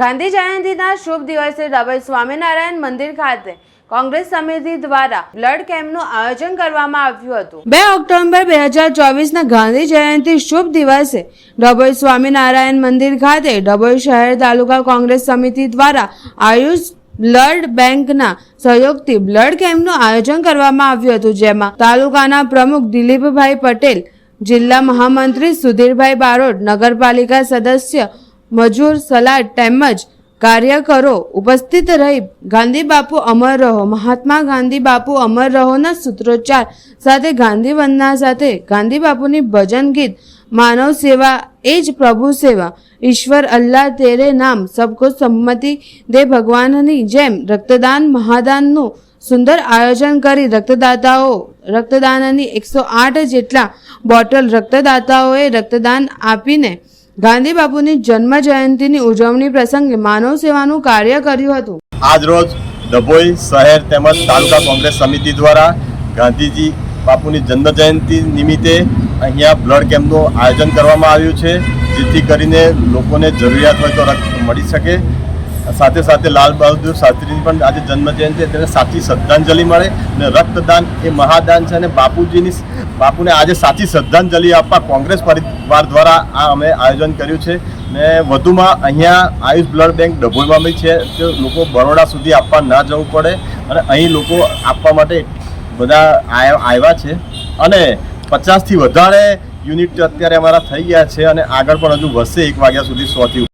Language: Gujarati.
ગાંધી જયંતિના શુભ દિવસે ડબલ સ્વામિનારાયણ મંદિર ખાતે કોંગ્રેસ સમિતિ દ્વારા બ્લડ કેમ્પનું આયોજન કરવામાં આવ્યું હતું. બે ઓક્ટોબર બે હજાર ચોવીસના ગાંધી જયંતિ શુભ દિવસે ડભોઈ સ્વામિનારાયણ મંદિર ખાતે ડભોઈ શહેર તાલુકા કોંગ્રેસ સમિતિ દ્વારા આયુષ બ્લડ બેંકના સહયોગથી બ્લડ કેમ્પનું આયોજન કરવામાં આવ્યું હતું, જેમાં તાલુકાના પ્રમુખ દિલીપભાઈ પટેલ, જિલ્લા મહામંત્રી સુધીરભાઈ બારોટ, નગરપાલિકા સદસ્ય મજૂર, સલાડ તેમજ કાર્યકરો ઉપસ્થિત રહી ગાંધી બાપુ અમર રહો, મહાત્મા ગાંધી બાપુ અમર રહોના સૂત્રોચ્ચાર સાથે ગાંધી વંદના સાથે ગાંધી બાપુની ભજન ગીત, માનવ સેવા એ જ પ્રભુ સેવા, ઈશ્વર અલ્લાહ તેરે નામ, સબકો સંમતિ દે ભગવાનની જેમ રક્તદાન મહાદાનનું સુંદર આયોજન કરી રક્તદાતાઓ, રક્તદાનની એકસો આઠ જેટલા બોટલ રક્તદાતાઓએ રક્તદાન આપીને ગાંધી બાપુની જન્મ જયંતિની ઉજવણી પ્રસંગે માનવ સેવાનું કાર્ય કર્યું હતું. આજ રોજ ડભોઈ શહેર તેમજ તાલુકા કોંગ્રેસ સમિતિ દ્વારા ગાંધીજી બાપુની જન્મ જયંતિ નિમિત્તે અહીંયા બ્લડ કેમ્પનું આયોજન કરવામાં આવ્યું છે, જેથી કરીને લોકોને જરૂરિયાત હોય તો મળી શકે. સાથે સાથે લાલ બહાદુર શાસ્ત્રીની પણ આજે જન્મજયંતિ છે. તેને સાચી શ્રદ્ધાંજલિ મળે અને રક્તદાન એ મહાદાન છે અને બાપુજીની બાપુને આજે સાચી શ્રદ્ધાંજલિ આપવા કોંગ્રેસ પરિવાર દ્વારા આ અમે આયોજન કર્યું છે. ને વધુમાં અહીંયા આયુષ બ્લડ બેંક ડભોઈમાં બી છે કે લોકો બરોડા સુધી આપવા ના જવું પડે અને અહીં લોકો આપવા માટે બધા આવ્યા છે. અને પચાસથી વધારે યુનિટ અત્યારે અમારા થઈ ગયા છે અને આગળ પણ હજુ વધશે એક વાગ્યા સુધી સોથી